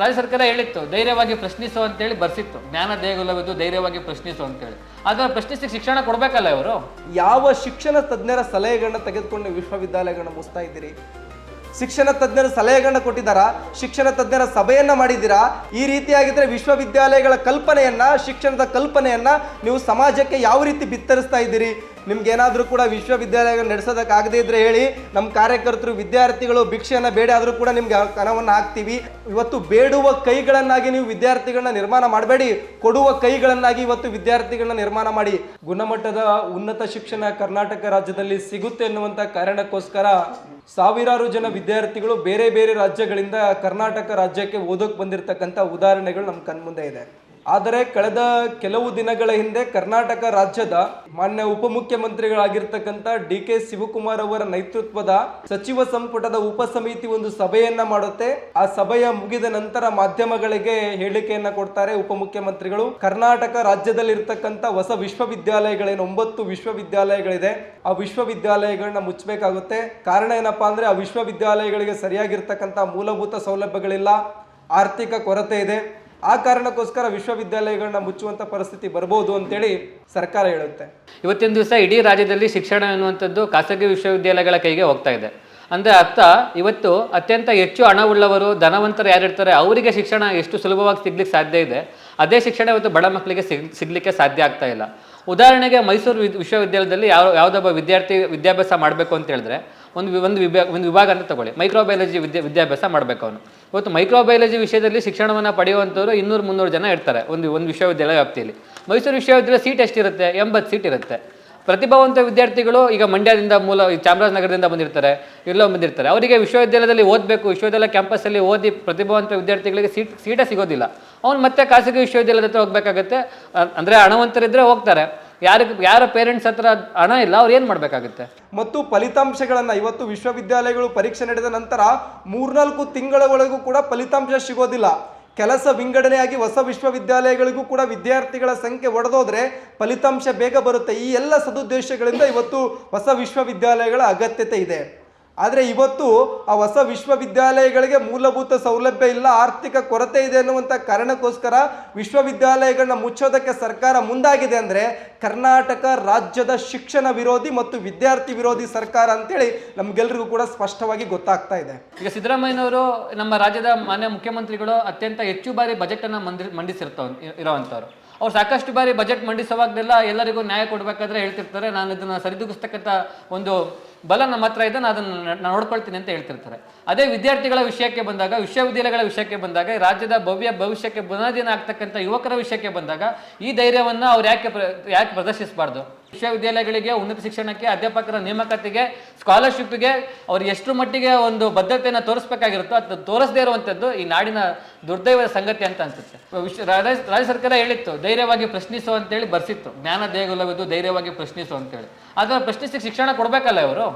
ರಾಜ್ಯ ಸರ್ಕಾರ ಹೇಳಿತ್ತು, ಧೈರ್ಯವಾಗಿ ಪ್ರಶ್ನಿಸು ಅಂತೇಳಿ ಬರ್ಸಿತ್ತು. ಜ್ಞಾನ ದೇಗುಲವಿದ್ದು ಧೈರ್ಯವಾಗಿ ಪ್ರಶ್ನಿಸು ಅಂತೇಳಿ. ಆದ್ರೆ ಪ್ರಶ್ನಿಸಿ ಶಿಕ್ಷಣ ಕೊಡಬೇಕಲ್ಲ ಇವರು? ಯಾವ ಶಿಕ್ಷಣ ತಜ್ಞರ ಸಲಹೆಗಳನ್ನ ತೆಗೆದುಕೊಂಡು ವಿಶ್ವವಿದ್ಯಾಲಯಗಳನ್ನ ಮುಗಿಸ್ತಾ ಇದ್ದೀರಿ? ಶಿಕ್ಷಣ ತಜ್ಞರ ಸಲಹೆಗಳನ್ನ ಕೊಟ್ಟಿದ್ದಾರಾ? ಶಿಕ್ಷಣ ತಜ್ಞರ ಸಭೆಯನ್ನ ಮಾಡಿದ್ದೀರಾ? ಈ ರೀತಿಯಾಗಿದ್ರೆ ವಿಶ್ವವಿದ್ಯಾಲಯಗಳ ಕಲ್ಪನೆಯನ್ನ, ಶಿಕ್ಷಣದ ಕಲ್ಪನೆಯನ್ನ ನೀವು ಸಮಾಜಕ್ಕೆ ಯಾವ ರೀತಿ ಬಿತ್ತರಿಸ್ತಾ ಇದ್ದೀರಿ? ನಿಮ್ಗೆ ಏನಾದರೂ ಕೂಡ ವಿಶ್ವವಿದ್ಯಾಲಯ ನಡೆಸೋದಕ್ಕಾಗದೇ ಇದ್ರೆ ಹೇಳಿ ನಮ್ಮ ಕಾರ್ಯಕರ್ತರು, ವಿದ್ಯಾರ್ಥಿಗಳು ಭಿಕ್ಷೆಯನ್ನು ಬೇಡ, ಆದರೂ ಕೂಡ ನಿಮ್ಗೆ ಹಣವನ್ನು ಹಾಕ್ತೀವಿ. ಇವತ್ತು ಬೇಡುವ ಕೈಗಳನ್ನಾಗಿ ನೀವು ವಿದ್ಯಾರ್ಥಿಗಳನ್ನ ನಿರ್ಮಾಣ ಮಾಡಬೇಡಿ. ಕೊಡುವ ಕೈಗಳನ್ನಾಗಿ ಇವತ್ತು ವಿದ್ಯಾರ್ಥಿಗಳನ್ನ ನಿರ್ಮಾಣ ಮಾಡಿ. ಗುಣಮಟ್ಟದ ಉನ್ನತ ಶಿಕ್ಷಣ ಕರ್ನಾಟಕ ರಾಜ್ಯದಲ್ಲಿ ಸಿಗುತ್ತೆ ಎನ್ನುವಂಥ ಕಾರಣಕ್ಕೋಸ್ಕರ ಸಾವಿರಾರು ಜನ ವಿದ್ಯಾರ್ಥಿಗಳು ಬೇರೆ ಬೇರೆ ರಾಜ್ಯಗಳಿಂದ ಕರ್ನಾಟಕ ರಾಜ್ಯಕ್ಕೆ ಓದೋಕೆ ಬಂದಿರತಕ್ಕಂಥ ಉದಾಹರಣೆಗಳು ನಮ್ಮ ಕಣ್ಮುಂದೆ ಇದೆ. ಆದರೆ ಕಳೆದ ಕೆಲವು ದಿನಗಳ ಹಿಂದೆ ಕರ್ನಾಟಕ ರಾಜ್ಯದ ಮಾನ್ಯ ಉಪಮುಖ್ಯಮಂತ್ರಿಗಳಾಗಿರ್ತಕ್ಕಂಥ ಡಿ ಕೆ ಶಿವಕುಮಾರ್ ಅವರ ನೇತೃತ್ವದ ಸಚಿವ ಸಂಪುಟದ ಉಪಸಮಿತಿ ಒಂದು ಸಭೆಯನ್ನ ಮಾಡುತ್ತೆ. ಆ ಸಭೆಯ ಮುಗಿದ ನಂತರ ಮಾಧ್ಯಮಗಳಿಗೆ ಹೇಳಿಕೆಯನ್ನ ಕೊಡ್ತಾರೆ ಉಪಮುಖ್ಯಮಂತ್ರಿಗಳು. ಕರ್ನಾಟಕ ರಾಜ್ಯದಲ್ಲಿರ್ತಕ್ಕಂಥ ಹೊಸ ವಿಶ್ವವಿದ್ಯಾಲಯಗಳೇನು? ಒಂಬತ್ತು ವಿಶ್ವವಿದ್ಯಾಲಯಗಳಿದೆ. ಆ ವಿಶ್ವವಿದ್ಯಾಲಯಗಳನ್ನ ಮುಚ್ಚಬೇಕಾಗುತ್ತೆ. ಕಾರಣ ಏನಪ್ಪಾ ಅಂದ್ರೆ ಆ ವಿಶ್ವವಿದ್ಯಾಲಯಗಳಿಗೆ ಸರಿಯಾಗಿರ್ತಕ್ಕಂಥ ಮೂಲಭೂತ ಸೌಲಭ್ಯಗಳಿಲ್ಲ. ಆರ್ಥಿಕ ಕೊರತೆ ಇದೆ. ಆ ಕಾರಣಕ್ಕೋಸ್ಕರ ವಿಶ್ವವಿದ್ಯಾಲಯಗಳನ್ನ ಮುಚ್ಚುವಂತ ಪರಿಸ್ಥಿತಿ ಬರ್ಬೋದು ಅಂತೇಳಿ ಸರ್ಕಾರ ಹೇಳುತ್ತೆ. ಇವತ್ತಿನ ದಿವಸ ಇಡೀ ರಾಜ್ಯದಲ್ಲಿ ಶಿಕ್ಷಣ ಎನ್ನುವಂಥದ್ದು ಖಾಸಗಿ ವಿಶ್ವವಿದ್ಯಾಲಯಗಳ ಕೈಗೆ ಹೋಗ್ತಾ ಇದೆ. ಅಂದರೆ ಅರ್ಥ, ಇವತ್ತು ಅತ್ಯಂತ ಹೆಚ್ಚು ಹಣವುಳ್ಳವರು ಧನವಂತರು ಯಾರಿರ್ತಾರೆ ಅವರಿಗೆ ಶಿಕ್ಷಣ ಎಷ್ಟು ಸುಲಭವಾಗಿ ಸಿಗ್ಲಿಕ್ಕೆ ಸಾಧ್ಯ ಇದೆ, ಅದೇ ಶಿಕ್ಷಣ ಇವತ್ತು ಬಡ ಮಕ್ಕಳಿಗೆ ಸಿಗ್, ಸಿಗ್ಲಿಕ್ಕೆ ಸಾಧ್ಯ ಆಗ್ತಾ ಇಲ್ಲ. ಉದಾಹರಣೆಗೆ ಮೈಸೂರು ವಿಶ್ವವಿದ್ಯಾಲಯದಲ್ಲಿ ಯಾವ ಯಾವುದೊಬ್ಬ ವಿದ್ಯಾರ್ಥಿ ವಿದ್ಯಾಭ್ಯಾಸ ಮಾಡಬೇಕು ಅಂತ ಹೇಳಿದ್ರೆ ಒಂದು ಒಂದು ವಿಭಾಗ ಒಂದು ವಿಭಾಗ ಅಂತ ತಗೊಳ್ಳಿ. ಮೈಕ್ರೋಬಯಾಲಜಿ ವಿದ್ಯಾ, ವಿದ್ಯಾಭ್ಯಾಸ ಮಾಡಬೇಕು ಅವನು ಇವತ್ತು ಮೈಕ್ರೋಬಯಾಲಜಿ ವಿಷಯದಲ್ಲಿ ಶಿಕ್ಷಣವನ್ನು ಪಡೆಯುವಂಥವ್ರು ಇನ್ನೂರು ಮುನ್ನೂರು ಜನ ಇರ್ತಾರೆ ಒಂದು ಒಂದು ವಿಶ್ವವಿದ್ಯಾಲಯ ವ್ಯಾಪ್ತಿಯಲ್ಲಿ. ಮೈಸೂರು ವಿಶ್ವವಿದ್ಯಾಲಯ ಸೀಟ್ ಎಷ್ಟಿರುತ್ತೆ ಎಂಬತ್ತು ಸೀಟ್ ಇರುತ್ತೆ. ಪ್ರತಿಭಾವಂತ ವಿದ್ಯಾರ್ಥಿಗಳು ಈಗ ಮಂಡ್ಯದಿಂದ ಮೂಲ ಚಾಮರಾಜನಗರದಿಂದ ಬಂದಿರ್ತಾರೆ ಎಲ್ಲೋ ಬಂದಿರ್ತಾರೆ. ಅವರಿಗೆ ವಿಶ್ವವಿದ್ಯಾಲಯದಲ್ಲಿ ಓದಬೇಕು, ವಿಶ್ವವಿದ್ಯಾಲಯ ಕ್ಯಾಂಪಸ್ಸಲ್ಲಿ ಓದಿ ಪ್ರತಿಭಾವಂತ ವಿದ್ಯಾರ್ಥಿಗಳಿಗೆ ಸೀಟ್, ಸೀಟೇ ಸಿಗೋದಿಲ್ಲ. ಅವ್ನು ಮತ್ತೆ ಖಾಸಗಿ ವಿಶ್ವವಿದ್ಯಾಲಯದ ಹತ್ರ ಹೋಗಬೇಕಾಗತ್ತೆ. ಅಂದರೆ ಹಣವಂತರಿದ್ದರೆ ಹೋಗ್ತಾರೆ. ಯಾರಿಗೆ ಯಾರ ಪೇರೆಂಟ್ಸ್ ಹತ್ರ ಹಣ ಇಲ್ಲ, ಅವ್ರು ಏನು ಮಾಡಬೇಕಾಗುತ್ತೆ? ಮತ್ತು ಫಲಿತಾಂಶಗಳನ್ನು ಇವತ್ತು ವಿಶ್ವವಿದ್ಯಾಲಯಗಳು ಪರೀಕ್ಷೆ ನಡೆದ ನಂತರ ಮೂರ್ನಾಲ್ಕು ಒಳಗೂ ಕೂಡ ಫಲಿತಾಂಶ ಸಿಗೋದಿಲ್ಲ. ಕೆಲಸ ವಿಂಗಡಣೆಯಾಗಿ ಹೊಸ ವಿಶ್ವವಿದ್ಯಾಲಯಗಳಿಗೂ ಕೂಡ ವಿದ್ಯಾರ್ಥಿಗಳ ಸಂಖ್ಯೆ ಒಡೆದೋದ್ರೆ ಫಲಿತಾಂಶ ಬೇಗ ಬರುತ್ತೆ. ಈ ಎಲ್ಲ ಸದುದ್ದೇಶಗಳಿಂದ ಇವತ್ತು ಹೊಸ ವಿಶ್ವವಿದ್ಯಾಲಯಗಳ ಅಗತ್ಯತೆ ಇದೆ. ಆದರೆ ಇವತ್ತು ಆ ಹೊಸ ವಿಶ್ವವಿದ್ಯಾಲಯಗಳಿಗೆ ಮೂಲಭೂತ ಸೌಲಭ್ಯ ಇಲ್ಲ, ಆರ್ಥಿಕ ಕೊರತೆ ಇದೆ ಅನ್ನುವಂಥ ಕಾರಣಕ್ಕೋಸ್ಕರ ವಿಶ್ವವಿದ್ಯಾಲಯಗಳನ್ನ ಮುಚ್ಚೋದಕ್ಕೆ ಸರ್ಕಾರ ಮುಂದಾಗಿದೆ ಅಂದರೆ ಕರ್ನಾಟಕ ರಾಜ್ಯದ ಶಿಕ್ಷಣ ವಿರೋಧಿ ಮತ್ತು ವಿದ್ಯಾರ್ಥಿ ವಿರೋಧಿ ಸರ್ಕಾರ ಅಂತೇಳಿ ನಮಗೆಲ್ಲರಿಗೂ ಕೂಡ ಸ್ಪಷ್ಟವಾಗಿ ಗೊತ್ತಾಗ್ತಾ ಇದೆ. ಈಗ ಸಿದ್ದರಾಮಯ್ಯನವರು ನಮ್ಮ ರಾಜ್ಯದ ಮಾನ್ಯ ಮುಖ್ಯಮಂತ್ರಿಗಳು ಅತ್ಯಂತ ಹೆಚ್ಚು ಬಾರಿ ಬಜೆಟನ್ನು ಮಂದಿ ಮಂಡಿಸಿರ್ತವ್ ಇರೋವಂಥವ್ರು ಅವ್ರು ಸಾಕಷ್ಟು ಬಾರಿ ಬಜೆಟ್ ಮಂಡಿಸುವಾಗಲೆಲ್ಲ ಎಲ್ಲರಿಗೂ ನ್ಯಾಯ ಕೊಡಬೇಕಾದ್ರೆ ಹೇಳ್ತಿರ್ತಾರೆ. ನಾನು ಇದನ್ನು ಸರಿದೂಗಿಸ್ತಕ್ಕಂಥ ಒಂದು ಬಲ ನಮ್ಮ ಹತ್ರ ಇದೆ ನಾನು ಅದನ್ನು ನೋಡ್ಕೊಳ್ತೀನಿ ಅಂತ ಹೇಳ್ತಿರ್ತಾರೆ. ಅದೇ ವಿದ್ಯಾರ್ಥಿಗಳ ವಿಷಯಕ್ಕೆ ಬಂದಾಗ, ವಿಶ್ವವಿದ್ಯಾಲಯಗಳ ವಿಷಯಕ್ಕೆ ಬಂದಾಗ ರಾಜ್ಯದ ಭವ್ಯ ಭವಿಷ್ಯಕ್ಕೆ ಬುನಾದಿನ ಆಗ್ತಕ್ಕಂಥ ಯುವಕರ ವಿಷಯಕ್ಕೆ ಬಂದಾಗ, ಈ ಧೈರ್ಯವನ್ನು ಅವ್ರು ಯಾಕೆ ಯಾಕೆ ಪ್ರದರ್ಶಿಸಬಾರ್ದು? ವಿಶ್ವವಿದ್ಯಾಲಯಗಳಿಗೆ ಉನ್ನತ ಶಿಕ್ಷಣಕ್ಕೆ ಅಧ್ಯಾಪಕರ ನೇಮಕಾತಿಗೆ ಸ್ಕಾಲರ್ಶಿಪ್ಗೆ ಅವ್ರು ಎಷ್ಟು ಮಟ್ಟಿಗೆ ಒಂದು ಬದ್ಧತೆಯನ್ನು ತೋರಿಸ್ಬೇಕಾಗಿರುತ್ತೋ ಅದು ತೋರಿಸದೇ ಇರುವಂಥದ್ದು ಈ ನಾಡಿನ ದುರ್ದೈವದ ಸಂಗತಿ ಅಂತ ಅನ್ಸುತ್ತೆ. ವಿಶ್ವ ರಾಜ್ಯ ಸರ್ಕಾರ ಹೇಳಿತ್ತು, ಧೈರ್ಯವಾಗಿ ಪ್ರಶ್ನಿಸು ಅಂತೇಳಿ ಬರ್ಸಿತ್ತು. ಜ್ಞಾನ ದೇಗುಲವಿದ್ದು ಧೈರ್ಯವಾಗಿ ಪ್ರಶ್ನಿಸು ಅಂತೇಳಿ. ಆದರೆ ಪ್ರಶ್ನಿಸಿ ಶಿಕ್ಷಣ ಕೊಡಬೇಕಲ್ಲ ಇವರು?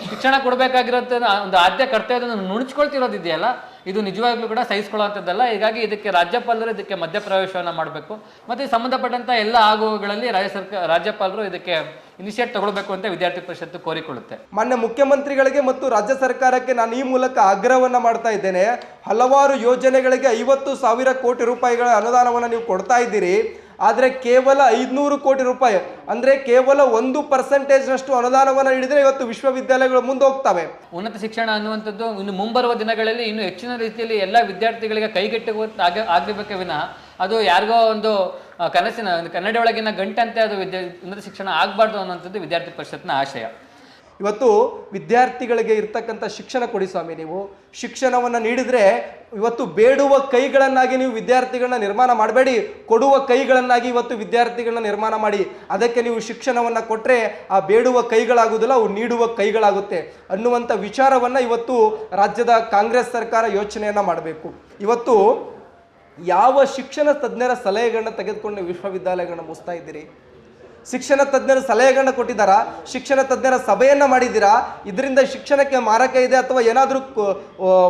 ಶಿಕ್ಷಣ ಕೊಡಬೇಕಾಗಿರೋಂಥ ಒಂದು ಆದ್ಯ ಕರ್ತವ್ಯದನ್ನು ನುಣುಚ್ಕೊಳ್ತಿರೋದಿದೆಯಲ್ಲ, ಇದು ನಿಜವಾಗ್ಲೂ ಕೂಡ ಸಹಿಸ್ಕೊಳ್ಳುವಂಥದ್ದಲ್ಲ. ಹೀಗಾಗಿ ಇದಕ್ಕೆ ರಾಜ್ಯಪಾಲರು ಇದಕ್ಕೆ ಮಧ್ಯಪ್ರವೇಶವನ್ನು ಮಾಡಬೇಕು. ಮತ್ತು ಸಂಬಂಧಪಟ್ಟಂಥ ಎಲ್ಲ ಆಗುಗಳಲ್ಲಿ ರಾಜ್ಯ ಸರ್ಕಾರ ರಾಜ್ಯಪಾಲರು ಇದಕ್ಕೆ ಇನಿಷಿಯೇಟ್ ತಗೊಳ್ಬೇಕು ಅಂತ ವಿದ್ಯಾರ್ಥಿ ಪರಿಷತ್ತು ಕೋರಿಕೊಳ್ಳುತ್ತೆ. ಮಾನ್ಯ ಮುಖ್ಯಮಂತ್ರಿಗಳಿಗೆ ಮತ್ತು ರಾಜ್ಯ ಸರ್ಕಾರಕ್ಕೆ ನಾನು ಈ ಮೂಲಕ ಆಗ್ರಹವನ್ನು ಮಾಡ್ತಾ ಇದ್ದೇನೆ. ಹಲವಾರು ಯೋಜನೆಗಳಿಗೆ ಐವತ್ತು ಸಾವಿರ ಕೋಟಿ ರೂಪಾಯಿಗಳ ಅನುದಾನವನ್ನು ನೀವು ಕೊಡ್ತಾ ಇದ್ದೀರಿ. ಆದರೆ ಕೇವಲ ಐದುನೂರು ಕೋಟಿ ರೂಪಾಯಿ. ಅಂದರೆ ಕೇವಲ ಒಂದು ಪರ್ಸೆಂಟೇಜ್ನಷ್ಟು ಅನುದಾನವನ್ನು ನೀಡಿದರೆ ಇವತ್ತು ವಿಶ್ವವಿದ್ಯಾಲಯಗಳು ಮುಂದೆ ಹೋಗ್ತವೆ ಉನ್ನತ ಶಿಕ್ಷಣ ಅನ್ನುವಂಥದ್ದು ಇನ್ನು ಮುಂಬರುವ ದಿನಗಳಲ್ಲಿ ಇನ್ನು ಹೆಚ್ಚಿನ ರೀತಿಯಲ್ಲಿ ಎಲ್ಲ ವಿದ್ಯಾರ್ಥಿಗಳಿಗೆ ಕೈಗೆಟ್ಟುವ ಆಗಬೇಕೇ ವಿನಃ ಅದು ಯಾರಿಗೋ ಒಂದು ಕನಸಿನ ಕನ್ನಡ ಒಳಗಿನ ಗಂಟಂತೆ ಅದು ವಿದ್ಯಾ, ಉನ್ನತ ಶಿಕ್ಷಣ ಆಗಬಾರ್ದು ಅನ್ನುವಂಥದ್ದು ವಿದ್ಯಾರ್ಥಿ ಪರಿಷತ್ನ ಆಶಯ. ಇವತ್ತು ವಿದ್ಯಾರ್ಥಿಗಳಿಗೆ ಇರ್ತಕ್ಕಂಥ ಶಿಕ್ಷಣ ಕೊಡಿ ಸ್ವಾಮಿ ನೀವು. ಶಿಕ್ಷಣವನ್ನು ನೀಡಿದರೆ ಇವತ್ತು ಬೇಡುವ ಕೈಗಳನ್ನಾಗಿ ನೀವು ವಿದ್ಯಾರ್ಥಿಗಳನ್ನ ನಿರ್ಮಾಣ ಮಾಡಬೇಡಿ. ಕೊಡುವ ಕೈಗಳನ್ನಾಗಿ ಇವತ್ತು ವಿದ್ಯಾರ್ಥಿಗಳನ್ನ ನಿರ್ಮಾಣ ಮಾಡಿ. ಅದಕ್ಕೆ ನೀವು ಶಿಕ್ಷಣವನ್ನು ಕೊಟ್ಟರೆ ಆ ಬೇಡುವ ಕೈಗಳಾಗುವುದಿಲ್ಲ, ಅವು ನೀಡುವ ಕೈಗಳಾಗುತ್ತೆ ಅನ್ನುವಂಥ ವಿಚಾರವನ್ನು ಇವತ್ತು ರಾಜ್ಯದ ಕಾಂಗ್ರೆಸ್ ಸರ್ಕಾರ ಯೋಚನೆಯನ್ನು ಮಾಡಬೇಕು. ಇವತ್ತು ಯಾವ ಶಿಕ್ಷಣ ತಜ್ಞರ ಸಲಹೆಗಳನ್ನ ತೆಗೆದುಕೊಂಡು ವಿಶ್ವವಿದ್ಯಾಲಯಗಳನ್ನ ಮುಗಿಸ್ತಾ ಇದ್ದೀರಿ? ಶಿಕ್ಷಣ ತಜ್ಞರು ಸಲಹೆಗಳನ್ನ ಕೊಟ್ಟಿದ್ದಾರಾ? ಶಿಕ್ಷಣ ತಜ್ಞರ ಸಭೆಯನ್ನ ಮಾಡಿದ್ದೀರಾ? ಇದರಿಂದ ಶಿಕ್ಷಣಕ್ಕೆ ಮಾರಕ ಇದೆ ಅಥವಾ ಏನಾದರೂ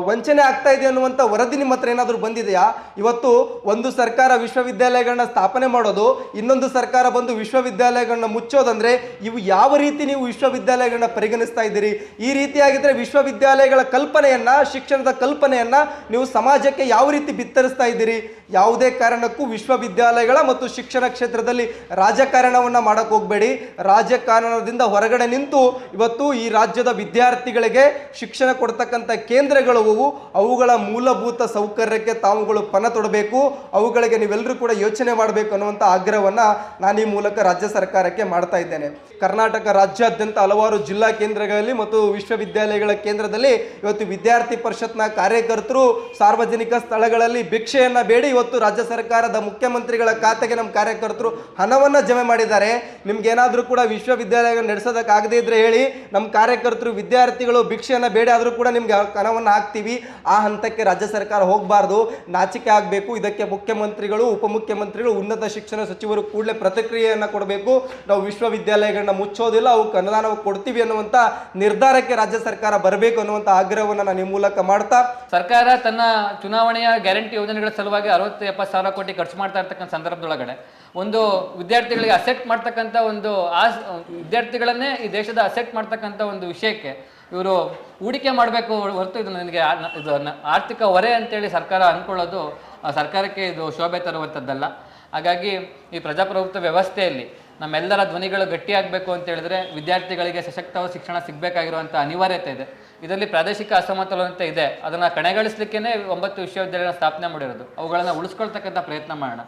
ವಂಚನೆ ಆಗ್ತಾ ಇದೆ ಅನ್ನುವಂಥ ವರದಿ ನಿಮ್ಮ ಹತ್ರ ಏನಾದರೂ ಬಂದಿದೆಯಾ? ಇವತ್ತು ಒಂದು ಸರ್ಕಾರ ವಿಶ್ವವಿದ್ಯಾಲಯಗಳನ್ನ ಸ್ಥಾಪನೆ ಮಾಡೋದು, ಇನ್ನೊಂದು ಸರ್ಕಾರ ಬಂದು ವಿಶ್ವವಿದ್ಯಾಲಯಗಳನ್ನ ಮುಚ್ಚೋದಂದ್ರೆ ಇವು ಯಾವ ರೀತಿ ನೀವು ವಿಶ್ವವಿದ್ಯಾಲಯಗಳನ್ನ ಪರಿಗಣಿಸ್ತಾ ಇದ್ದೀರಿ? ಈ ರೀತಿಯಾಗಿದ್ದರೆ ವಿಶ್ವವಿದ್ಯಾಲಯಗಳ ಕಲ್ಪನೆಯನ್ನ, ಶಿಕ್ಷಣದ ಕಲ್ಪನೆಯನ್ನ ನೀವು ಸಮಾಜಕ್ಕೆ ಯಾವ ರೀತಿ ಬಿತ್ತರಿಸ್ತಾ ಇದ್ದೀರಿ? ಯಾವುದೇ ಕಾರಣಕ್ಕೂ ವಿಶ್ವವಿದ್ಯಾಲಯಗಳ ಮತ್ತು ಶಿಕ್ಷಣ ಕ್ಷೇತ್ರದಲ್ಲಿ ರಾಜಕಾರಣವನ್ನು ಮಾಡಕ್ಕೆ ಹೋಗಬೇಡಿ. ರಾಜಕಾರಣದಿಂದ ಹೊರಗಡೆ ನಿಂತು ಇವತ್ತು ಈ ರಾಜ್ಯದ ವಿದ್ಯಾರ್ಥಿಗಳಿಗೆ ಶಿಕ್ಷಣ ಕೊಡ್ತಕ್ಕಂಥ ಕೇಂದ್ರಗಳು ಅವು. ಅವುಗಳ ಮೂಲಭೂತ ಸೌಕರ್ಯಕ್ಕೆ ತಾವುಗಳು ಪಣ ತೊಡಬೇಕು. ಅವುಗಳಿಗೆ ನೀವೆಲ್ಲರೂ ಕೂಡ ಯೋಚನೆ ಮಾಡಬೇಕು ಅನ್ನುವಂಥ ಆಗ್ರಹವನ್ನು ನಾನು ಈ ಮೂಲಕ ರಾಜ್ಯ ಸರ್ಕಾರಕ್ಕೆ ಮಾಡ್ತಾ ಇದ್ದೇನೆ. ಕರ್ನಾಟಕ ರಾಜ್ಯಾದ್ಯಂತ ಹಲವಾರು ಜಿಲ್ಲಾ ಕೇಂದ್ರಗಳಲ್ಲಿ ಮತ್ತು ವಿಶ್ವವಿದ್ಯಾಲಯಗಳ ಕೇಂದ್ರದಲ್ಲಿ ಇವತ್ತು ವಿದ್ಯಾರ್ಥಿ ಪರಿಷತ್ನ ಕಾರ್ಯಕರ್ತರು ಸಾರ್ವಜನಿಕ ಸ್ಥಳಗಳಲ್ಲಿ ಭಿಕ್ಷೆಯನ್ನು ಬೇಡಿ ಇವತ್ತು ರಾಜ್ಯ ಸರ್ಕಾರದ ಮುಖ್ಯಮಂತ್ರಿಗಳ ಖಾತೆಗೆ ನಮ್ಮ ಕಾರ್ಯಕರ್ತರು ಹಣವನ್ನು ಜಮೆ ಮಾಡಿದ್ದಾರೆ. ನಿಮ್ಗೇನಾದರೂ ಕೂಡ ವಿಶ್ವವಿದ್ಯಾಲಯಗಳು ನಡೆಸೋದಕ್ಕಾಗದೇ ಇದ್ರೆ ಹೇಳಿ, ನಮ್ಮ ಕಾರ್ಯಕರ್ತರು, ವಿದ್ಯಾರ್ಥಿಗಳು ಭಿಕ್ಷೆಯನ್ನು ಬೇಡ ಆದರೂ ಕೂಡ ನಿಮ್ಗೆ ಹಣವನ್ನು ಹಾಕ್ತೀವಿ. ಆ ಹಂತಕ್ಕೆ ರಾಜ್ಯ ಸರ್ಕಾರ ಹೋಗಬಾರ್ದು. ನಾಚಿಕೆ ಆಗಬೇಕು. ಇದಕ್ಕೆ ಮುಖ್ಯಮಂತ್ರಿಗಳು, ಉಪಮುಖ್ಯಮಂತ್ರಿಗಳು, ಉನ್ನತ ಶಿಕ್ಷಣ ಸಚಿವರು ಕೂಡಲೇ ಪ್ರತಿಕ್ರಿಯೆಯನ್ನು ಕೊಡಬೇಕು. ನಾವು ವಿಶ್ವವಿದ್ಯಾಲಯಗಳನ್ನ ಮುಚ್ಚೋದಿಲ್ಲ ಅವಕ್ಕೆ ಅನುದಾನ ಕೊಡ್ತೀವಿ ಅನ್ನುವಂಥ ನಿರ್ಧಾರಕ್ಕೆ ರಾಜ್ಯ ಸರ್ಕಾರ ಬರಬೇಕು ಅನ್ನುವಂಥ ಆಗ್ರಹವನ್ನು ನಾನು ಈ ಮೂಲಕ ಮಾಡ್ತಾ ಸರ್ಕಾರ ತನ್ನ ಚುನಾವಣೆಯ ಗ್ಯಾರಂಟಿ ಯೋಜನೆಗಳ ಸಲುವಾಗಿ ಅರವತ್ತು ಎಪ್ಪತ್ತು ಸಾವಿರ ಕೋಟಿ ಖರ್ಚು ಮಾಡ್ತಾ ಇರ್ತಕ್ಕಂಥ ಸಂದರ್ಭದೊಳಗಡೆ ಒಂದು ವಿದ್ಯಾರ್ಥಿಗಳಿಗೆ ಅಸೆಕ್ಟ್ ಮಾಡ್ತಕ್ಕಂಥ ಒಂದು ಆಸ್ ವಿದ್ಯಾರ್ಥಿಗಳನ್ನೇ ಈ ದೇಶದ ಅಸೆಕ್ಟ್ ಮಾಡ್ತಕ್ಕಂಥ ಒಂದು ವಿಷಯಕ್ಕೆ ಇವರು ಹೂಡಿಕೆ ಮಾಡಬೇಕು ಹೊರತು ಇದು ನನಗೆ ಇದು ಆರ್ಥಿಕ ಹೊರೆ ಅಂತೇಳಿ ಸರ್ಕಾರ ಅಂದ್ಕೊಳ್ಳೋದು ಸರ್ಕಾರಕ್ಕೆ ಇದು ಶೋಭೆ ತರುವಂಥದ್ದಲ್ಲ. ಹಾಗಾಗಿ ಈ ಪ್ರಜಾಪ್ರಭುತ್ವ ವ್ಯವಸ್ಥೆಯಲ್ಲಿ ನಮ್ಮೆಲ್ಲರ ಧ್ವನಿಗಳು ಗಟ್ಟಿಯಾಗಬೇಕು ಅಂತ ಹೇಳಿದ್ರೆ ವಿದ್ಯಾರ್ಥಿಗಳಿಗೆ ಸಶಕ್ತವಾದ ಶಿಕ್ಷಣ ಸಿಗಬೇಕಾಗಿರುವಂಥ ಅನಿವಾರ್ಯತೆ ಇದೆ. ಇದರಲ್ಲಿ ಪ್ರಾದೇಶಿಕ ಅಸಮತೋಲನತೆ ಇದೆ. ಅದನ್ನು ಕಡೆಗಣಿಸ್ಲಿಕ್ಕೇ ಒಂಬತ್ತು ವಿಶ್ವವಿದ್ಯಾಲಯ ಸ್ಥಾಪನೆ ಮಾಡಿರೋದು. ಅವುಗಳನ್ನು ಉಳಿಸ್ಕೊಳ್ತಕ್ಕಂಥ ಪ್ರಯತ್ನ ಮಾಡೋಣ.